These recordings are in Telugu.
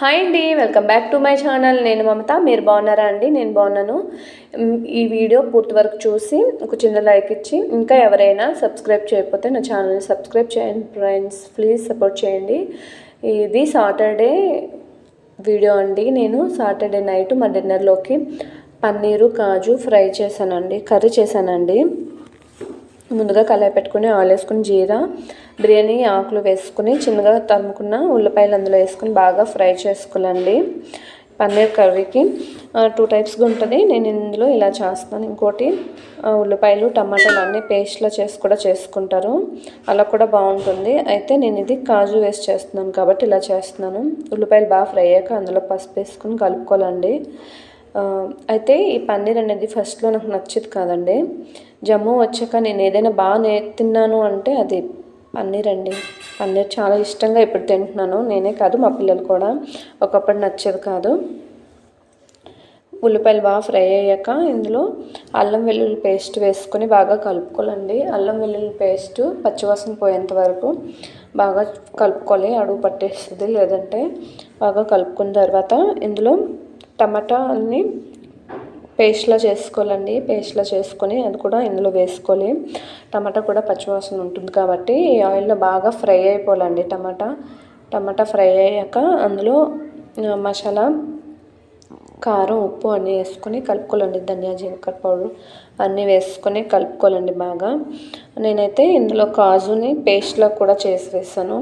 హాయ్ అండి welcome back to my channel. నేను మమత మీరు బాగున్నారా అండి? నేను బాగున్నాను. ఈ వీడియో పూర్తి వరకు చూసి ఒక చిన్న లైక్ ఇచ్చి ఇంకా ఎవరైనా సబ్స్క్రైబ్ చేయకపోతే నా ఛానల్ని సబ్స్క్రైబ్ చేయండి ఫ్రెండ్స్. ప్లీజ్ సపోర్ట్ చేయండి. ఇది సాటర్డే వీడియో అండి. నేను సాటర్డే నైట్ మా డిన్నర్లోకి పన్నీరు కాజు ఫ్రై చేశానండి కర్రీ చేశానండి. ముందుగా కళాయి పెట్టుకుని ఆయిల్ వేసుకుని జీరా బిర్యానీ ఆకులు వేసుకుని చిన్నగా తరుముకున్న ఉల్లిపాయలు అందులో వేసుకుని బాగా ఫ్రై చేసుకోవాలండి. పన్నీర్ కర్రీకి. టూ టైప్స్గా ఉంటుంది. నేను ఇందులో ఇలా చేస్తాను ఇంకోటి ఆ, ఉల్లిపాయలు టమాటాలు అన్నీ పేస్ట్లో చేసి కూడా చేసుకుంటారు. అలా కూడా బాగుంటుంది. అయితే నేను ఇది కాజు వేసి చేస్తున్నాను కాబట్టి ఇలా చేస్తున్నాను. ఉల్లిపాయలు బాగా ఫ్రై అయ్యాక అందులో పసుపు వేసుకుని కలుపుకోవాలండి. అయితే ఈ పన్నీర్ అనేది ఫస్ట్లో నాకు నచ్చేది కాదండి. జమ్మూ వచ్చాక నేను ఏదైనా బాగా నే తిన్నాను అంటే అది పన్నీర్ అండి. పన్నీర్ చాలా ఇష్టంగా ఇప్పుడు తింటున్నాను. నేనే కాదు మా పిల్లలు కూడా ఒకప్పుడు నచ్చేది కాదు. ఉల్లిపాయలు బాగా ఫ్రై అయ్యాక ఇందులో అల్లం వెల్లుల్లి పేస్ట్ వేసుకొని బాగా కలుపుకోవాలండి. అల్లం వెల్లుల్లి పేస్ట్ పచ్చివాసన పోయేంత వరకు బాగా కలుపుకోవాలి. అడుగు పట్టేస్తుంది లేదంటే బాగా కలుపుకున్న తర్వాత ఇందులో టమాటాని పేస్ట్లా చేసుకోవాలండి. పేస్ట్లా చేసుకొని అది కూడా ఇందులో వేసుకోవాలి టమాటా కూడా పచ్చివాసన ఉంటుంది కాబట్టి ఈ ఆయిల్లో బాగా ఫ్రై అయిపోవాలండి టమాటా. టమాటా ఫ్రై అయ్యాక అందులో మసాలా కారం ఉప్పు అన్నీ వేసుకొని కలుపుకోవాలండి. ధనియా జీలకర్ర పౌడర్ అన్నీ వేసుకొని కలుపుకోవాలండి బాగా. నేనైతే ఇందులో కాజుని పేస్ట్లో కూడా చేసి వేసాను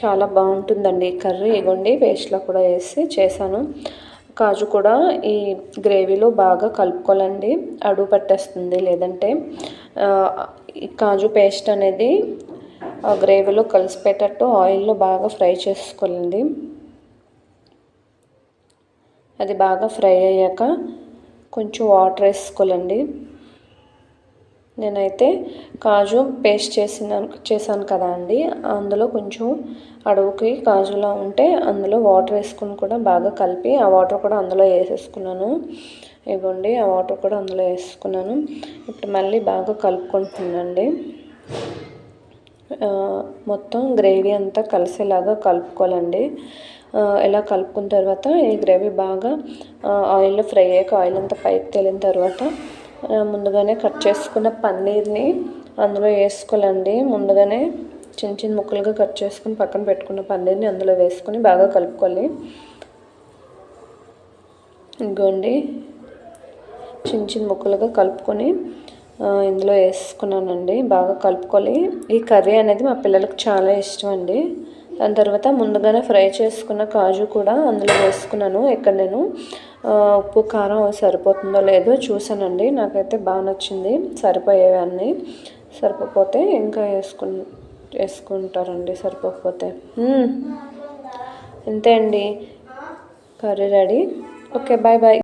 చాలా బాగుంటుందండి ఈ కర్రీ. ఇగోండి పేస్ట్లో కూడా వేసి చేశాను. కాజు కూడా ఈ గ్రేవీలో బాగా కలుపుకోవాలండి. అడుగు పట్టేస్తుంది. లేదంటే ఈ కాజు పేస్ట్ అనేది ఆ గ్రేవీలో కలిసిపోయేటట్టు ఆయిల్లో బాగా ఫ్రై చేసుకోవాలండి. అది బాగా ఫ్రై అయ్యాక కొంచెం వాటర్ వేసుకోవాలండి. నేనైతే కాజు పేస్ట్ చేసిన చేశాను కదా అండి. అందులో కొంచెం అడుగుకి కాజులా ఉంటే అందులో వాటర్ వేసుకుని కూడా బాగా కలిపి ఆ వాటర్ కూడా అందులో వేసేసుకున్నాను. ఇవ్వండి ఆ వాటర్ కూడా అందులో వేసుకున్నాను. ఇప్పుడు మళ్ళీ బాగా కలుపుకుంటున్నానండి. మొత్తం గ్రేవీ అంతా కలిసేలాగా కలుపుకోవాలండి. ఇలా కలుపుకున్న తర్వాత ఈ గ్రేవీ బాగా ఆయిల్లో ఫ్రై అయ్యాక ఆయిల్ అంతా పైకి తేలిన తర్వాత ముందుగానే కట్ చేసుకున్న పన్నీర్ని అందులో వేసుకోవాలండి. ముందుగానే చిన్న చిన్న ముక్కలుగా కట్ చేసుకుని పక్కన పెట్టుకున్న పన్నీర్ని అందులో వేసుకొని బాగా కలుపుకోవాలి. ఇదిగోండి. చిన్న చిన్న ముక్కలుగా కలుపుకొని ఇందులో వేసుకున్నానండి. బాగా కలుపుకోవాలి. ఈ కర్రీ అనేది మా పిల్లలకు చాలా ఇష్టం అండి. దాని తర్వాత ముందుగానే ఫ్రై చేసుకున్న కాజు కూడా అందులో వేసుకున్నాను. ఇక్కడ నేను ఉప్పు కారం సరిపోతుందో లేదో చూసానండి నాకైతే బాగా నచ్చింది. సరిపోయేవన్నీ. సరిపోతే ఇంకా వేసుకు వేసుకుంటారండి సరిపోకపోతే. అంతే ఇంతే అండి. Curry ready. Okay bye bye.